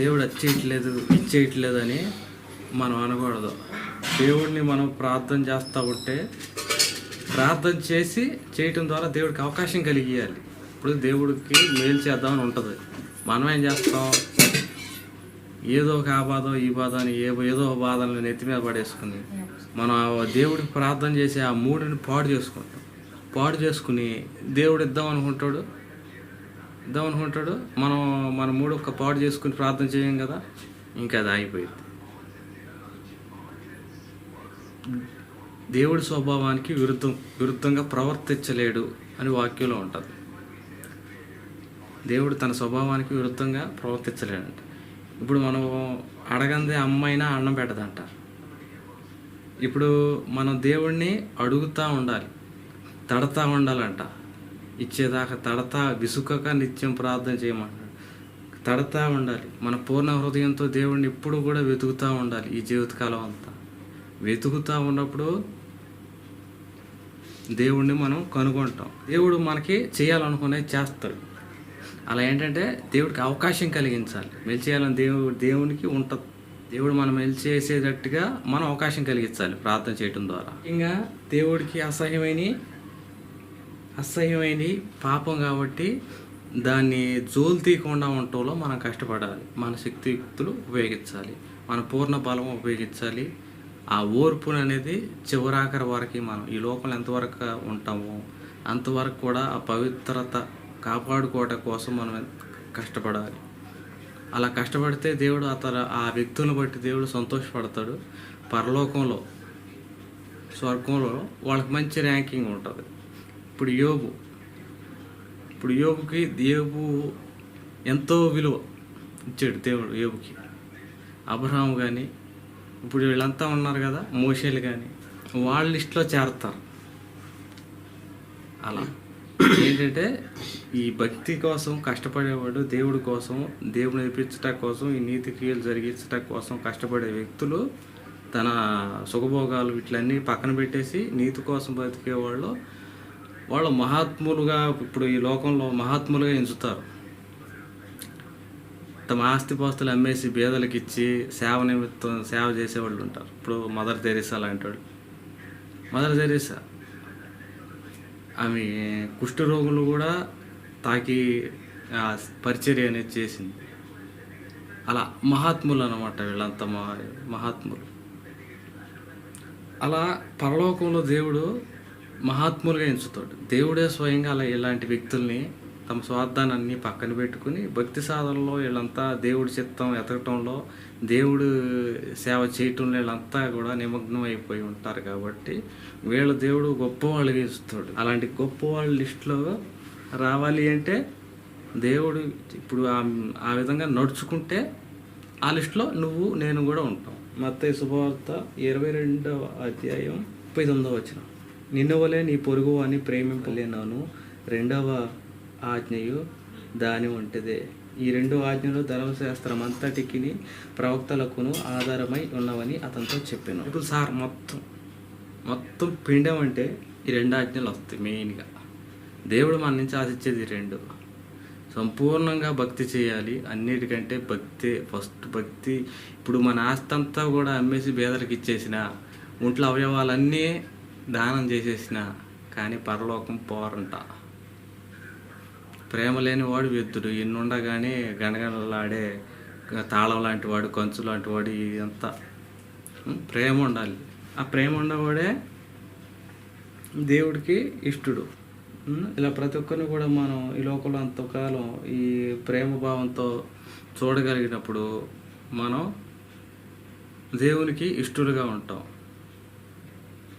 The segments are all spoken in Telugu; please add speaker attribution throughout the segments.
Speaker 1: దేవుడు వచ్చేయట్లేదు ఇచ్చేయట్లేదు అని మనం అనకూడదు. దేవుడిని మనం ప్రార్థన చేస్తూ ఉంటే ప్రార్థన చేసి చేయటం ద్వారా దేవుడికి అవకాశం కలిగియాలి. ఇప్పుడు దేవుడికి మేలు చేద్దామని ఉంటుంది. మనం ఏం చేస్తాం? ఏదో ఒక ఆ బాధ ఈ బాధ అని ఏ ఏదో ఒక బాధని నెత్తి మీద పడేసుకుని మనం దేవుడికి ప్రార్థన చేసి ఆ మూడుని పాడు చేసుకుంటాం. పాడు చేసుకుని దేవుడు ఇద్దాం అనుకుంటాడు. అనుకుంటాడు మనం మన మూడు ఒక పాడు చేసుకుని ప్రార్థన చేయం కదా ఇంకా అది ఆగిపోయింది. దేవుడి స్వభావానికి విరుద్ధం విరుద్ధంగా ప్రవర్తించలేడు అని వాక్యంలో ఉంటుంది. దేవుడు తన స్వభావానికి విరుద్ధంగా ప్రవర్తించలేడంట. ఇప్పుడు మనం అడగందే అమ్మైనా అన్నం పెట్టదంట. ఇప్పుడు మనం దేవుడిని అడుగుతూ ఉండాలి తడతా ఉండాలంట. ఇచ్చేదాకా తడతా విసుకక నిత్యం ప్రార్థన చేయమంటాడు. తడతా ఉండాలి. మన పూర్ణ హృదయంతో దేవుణ్ణి ఎప్పుడు కూడా వెతుకుతూ ఉండాలి ఈ జీవితకాలం అంతా. వెతుకుతూ ఉన్నప్పుడు దేవుణ్ణి మనం కనుగొంటాం. దేవుడు మనకి చేయాలనుకునేది చేస్తాడు. అలా ఏంటంటే దేవుడికి అవకాశం కలిగించాలి. మెలి చేయాలని దేవుడు దేవునికి ఉంటుంది దేవుడు మనం మెలిచేసేటట్టుగా మనం అవకాశం కలిగించాలి ప్రార్థన చేయటం ద్వారా. ఇంకా దేవుడికి అసహ్యమైన అసహ్యమైనది పాపం కాబట్టి దాన్ని జోలు తీయకుండా ఉండటంలో మనం కష్టపడాలి. మన శక్తియుక్తులు ఉపయోగించాలి. మన పూర్ణ బలం ఉపయోగించాలి. ఆ ఓర్పుని అనేది చివరాఖరి వరకు మనం ఈ లోకంలో ఎంతవరకు ఉంటామో అంతవరకు కూడా ఆ పవిత్రత కాపాడుకోవటం కోసం మనం కష్టపడాలి. అలా కష్టపడితే దేవుడు అతను ఆ వ్యక్తులను బట్టి దేవుడు సంతోషపడతాడు. పరలోకంలో స్వర్గంలో వాళ్ళకి మంచి ర్యాంకింగ్ ఉంటుంది. ఇప్పుడు యోగు ఇప్పుడు యోగుకి దేవు ఎంతో విలువ ఇచ్చాడు దేవుడు యోగుకి అబ్రహాం కానీ ఇప్పుడు వీళ్ళంతా ఉన్నారు కదా మోషేలు కానీ వాళ్ళ లిస్ట్లో చేరతారు. అలా. ఏంటంటే ఈ భక్తి కోసం కష్టపడేవాడు దేవుడి కోసం దేవుడు నేర్పించట కోసం ఈ నీతి క్రియలు జరిగించట కోసం కష్టపడే వ్యక్తులు తన సుఖభోగాలు వీటిలన్నీ పక్కన పెట్టేసి నీతి కోసం బతికే వాళ్ళు మహాత్ములుగా ఇప్పుడు ఈ లోకంలో మహాత్ములుగా ఎంచుతారు. తమ ఆస్తిపాస్తులు అమ్మేసి బేదలకు ఇచ్చి సేవ నిమిత్తం సేవ చేసేవాళ్ళు ఉంటారు. ఇప్పుడు మదర్ తెరీసా లాంటి వాళ్ళు మదర్ తెరీసా ఆమె కుష్ఠరోగులు కూడా తాకి పరిచర్య అనేది చేసింది. అలా మహాత్ములు అనమాట వీళ్ళంతా మా మహాత్ములు. అలా పరలోకంలో దేవుడు మహాత్ములుగా ఎంచుతాడు. దేవుడే స్వయంగా అలా ఇలాంటి వ్యక్తుల్ని తమ స్వార్థాన్ని అన్నీ పక్కన పెట్టుకుని భక్తి సాధనలో వీళ్ళంతా దేవుడి చిత్తం ఎతకటంలో దేవుడు సేవ చేయటంలో వీళ్ళంతా కూడా నిమగ్నం అయిపోయి ఉంటారు కాబట్టి వీళ్ళ దేవుడు గొప్పవాళ్ళుగా ఇస్తాడు అలాంటి గొప్పవాళ్ళ లిస్టులో రావాలి అంటే దేవుడు ఇప్పుడు ఆ- విధంగా నడుచుకుంటే ఆ లిస్టులో నువ్వు నేను కూడా ఉంటాం. మత్తయి శుభవార్త ఇరవై రెండవ అధ్యాయం ముప్పై తొమ్మిదవ వచ్చినాం నిన్నవలే నీ పొరుగు అని ప్రేమింపలేనాను. రెండవ ఆజ్ఞయు దాని వంటిదే. ఈ రెండు ఆజ్ఞలు ధర్మశాస్త్రం అంతటికి ప్రవక్తలకును ఆధారమై ఉన్నవని అతనితో చెప్పాను. ఇప్పుడు సార్ మొత్తం మొత్తం పిండం అంటే ఈ రెండు ఆజ్ఞలు వస్తాయి మెయిన్గా. దేవుడు మన నుంచి ఆశించేది రెండు. సంపూర్ణంగా భక్తి చేయాలి. అన్నిటికంటే భక్తి ఫస్ట్ భక్తి. ఇప్పుడు మన ఆస్తి అంతా కూడా అమ్మేసి బేదలకు ఇచ్చేసిన ఒంట్లో అవయవాలన్నీ దానం చేసేసిన కానీ పరలోకం పోరంట. ప్రేమ లేని వాడు వ్యర్థుడు. ఎన్ని గణగణలాడే తాళం లాంటి వాడు కంచు లాంటి వాడు ఇదంతా. ప్రేమ ఉండాలి. ఆ ప్రేమ ఉన్నవాడే దేవుడికి ఇష్టడు. ఇలా ప్రతి ఒక్కరిని కూడా మనం ఈ లోకంలో అంతకాలం ఈ ప్రేమ భావంతో చూడగలిగినప్పుడు మనం దేవునికి ఇష్టలుగా ఉంటాం.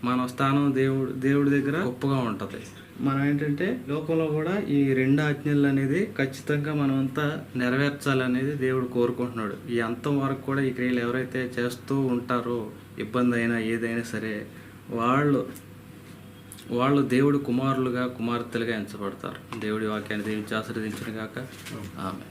Speaker 1: మన స్థానం దేవుడు దేవుడి దగ్గర గొప్పగా ఉంటుంది. మనం ఏంటంటే లోకంలో కూడా ఈ రెండు ఆజ్ఞలు అనేది ఖచ్చితంగా మనం అంతా నెరవేర్చాలనేది దేవుడు కోరుకుంటున్నాడు. ఈ అంతం వరకు కూడా ఈ క్రియలు ఎవరైతే చేస్తూ ఉంటారో ఇబ్బంది అయినా ఏదైనా సరే వాళ్ళు వాళ్ళు దేవుడి కుమారులుగా కుమార్తెలుగా ఎంచబడతారు. దేవుడి వాక్యాన్ని దీవించి ఆశీర్వదించిన గాక ఆమె